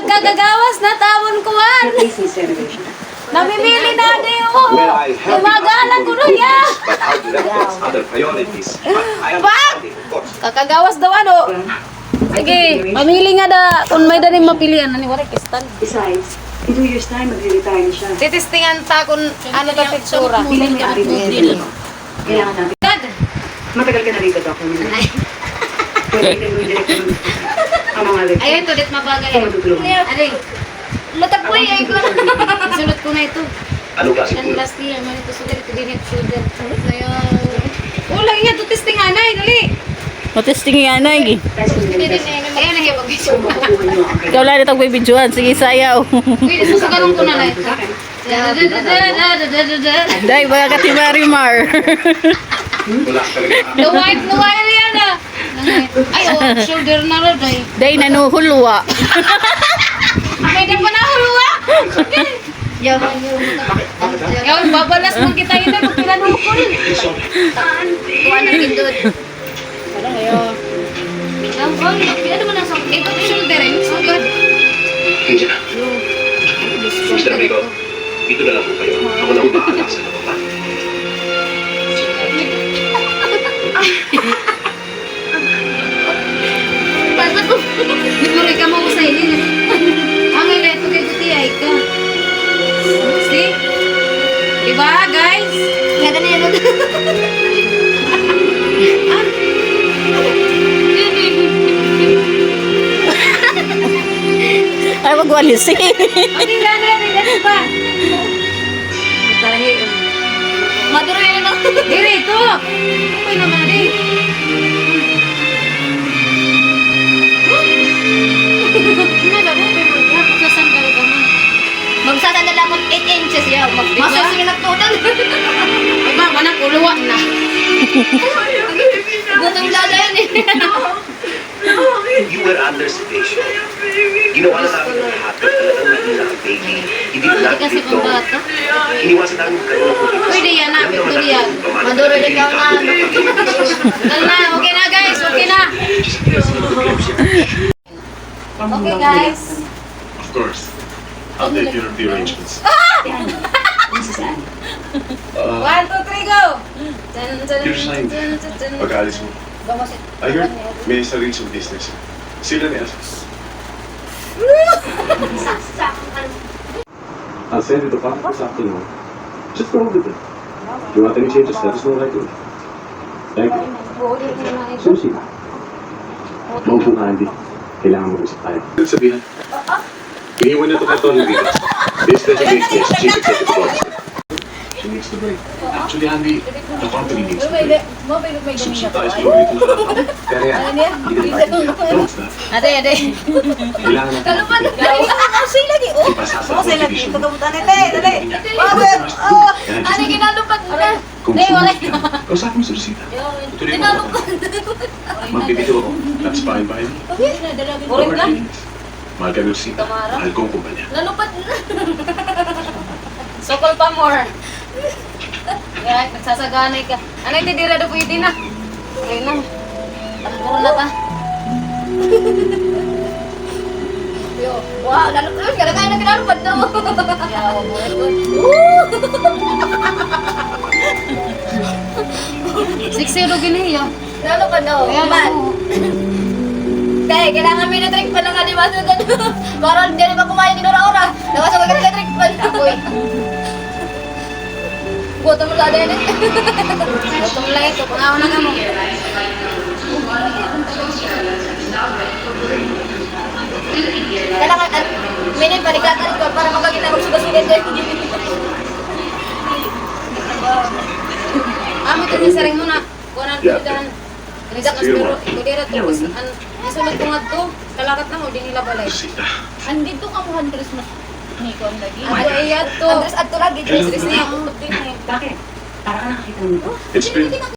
Nagkagagawas na tawon ko renovation. Namimili na di have Imagalan ko na ya. Bak! Kakagawas daw ano. Sige, mamili nga da. Kung may daling mapilian, ano wala kistan. Besides, in two years time, magre-retire na siya. Titistingan ta kung ano ta pitsura. Bilang may ari ito. Kailangan natin. Matagal ka na rito. Miller. Pwede ka nung direct ang mga lecture. ayun to, dit mabagay. Ikaw matutulungan. Aray, latag po ay ko. Sunod ko na ito. Ano kasi And last year, man ito sugar, ito din yung sugar. Ayun. Oh, lagi nga to testingan ay, dali. Matesting yan na, eh. Nahibag ito. Kung makukuha niyo ang Ikaw lang itong bibidyohan. Sige, sayaw. Wait, susugaran ko na na ito. Sa Day, mga talaga. white, the white yan ah. Ay, oh, shoulder na rin ay. Day, nanuhulwa. May na pa nahuluwa. Yaw, yaw, babalas mo kita yun ay magpilanukol. Kuha na pindot. Parang ayaw. Ang oh, ano mo na sa ito shoulder eh. Sugod. Hindi na. Mr. Amigo, dito na lang po kayo. Ako na ang bahala sa lababa. Nagmuri ka mo ko sa ilin. Ang ito kay Guti ay ka. See? Diba, guys? Ganda na yan. Ay, magwalisi. Hindi na, na, na, na, ba? Tarahi. Maduro yun ako. Diri, 8 inches yaw. Masusinag to doon. Ay ba, manak, uluwa na. Gutom lalo yun eh. You were under sedation. Ginawa na namin ang lahat pero talagang nahila ang baby. Hindi na natin kasi ito. kung bata. Iniwasan namin kayo ng kulit. Pwede yan, ah, Victoria. Maduro din ka nga. Dal na, okay na guys, okay na. Okay guys. Of course. I'll take care of the arrangements. Uh, One, two, three, go! Dun, dun. pag-alis mo. I heard may sarili siyang business. Sila ni Asa. I'll send you the file this afternoon. Just go over it. If you want any changes, let us know right away. Thank you. Susie. Maupo ka, Andy. Kailangan mo isip tayo. Sabihan. Iniwan na ito kay Tony Rivas. Business business, chief executive officer. She needs the break. Actually, Andy, the company needs the break. Sa loob nito na lang. Pero yan, hindi na tayo. Don't stop. Ade, ade. Kailangan natin. Kalupan na tayo. Kasi lagi. Oh. Ipasasa ang division. Ano ginalupad na? Kung Hindi, wala. ka, kausapin mo si Rosita. Tuloy mo ako. Magbibito ako. That's fine by me. Ulit na. Mahal ka ni Rosita. Mahal ko ang kumpanya. Nalupad na. Sokol pa more. Kaya nagsasaganay ka. Ano yung titira do pwede na? Okay na. Takbo na ta. Yo, Wow, nalupad. Kaya kaya na ginalupad na. Yawa mo ito. Siksi do giniya. Nalupad na. Kaya Man. Mo. Kaya kailangan may na-trick pa ng animation doon. Para hindi na kumain ni Nora Ora. Nakasa ko ka trick pa. Apoy. Gutom mo lalo yan eh. Gutom lang ito. Pangawa na ka mo. Kailangan, an, minute nagkatarik ko para makakita kong suga-suga din. Amo ito ni sareng mo na. Kunan dyan. Rizak as pero kudira to. Kus- an- Isunod ko nga to. Kalakat na mo. Di nila balay. Andito ka mo Andres mas ni lagi. Ano ay to. Andres adto lagi. Tres niya. Eh. Bakit? Para ka nakakita nito? It's been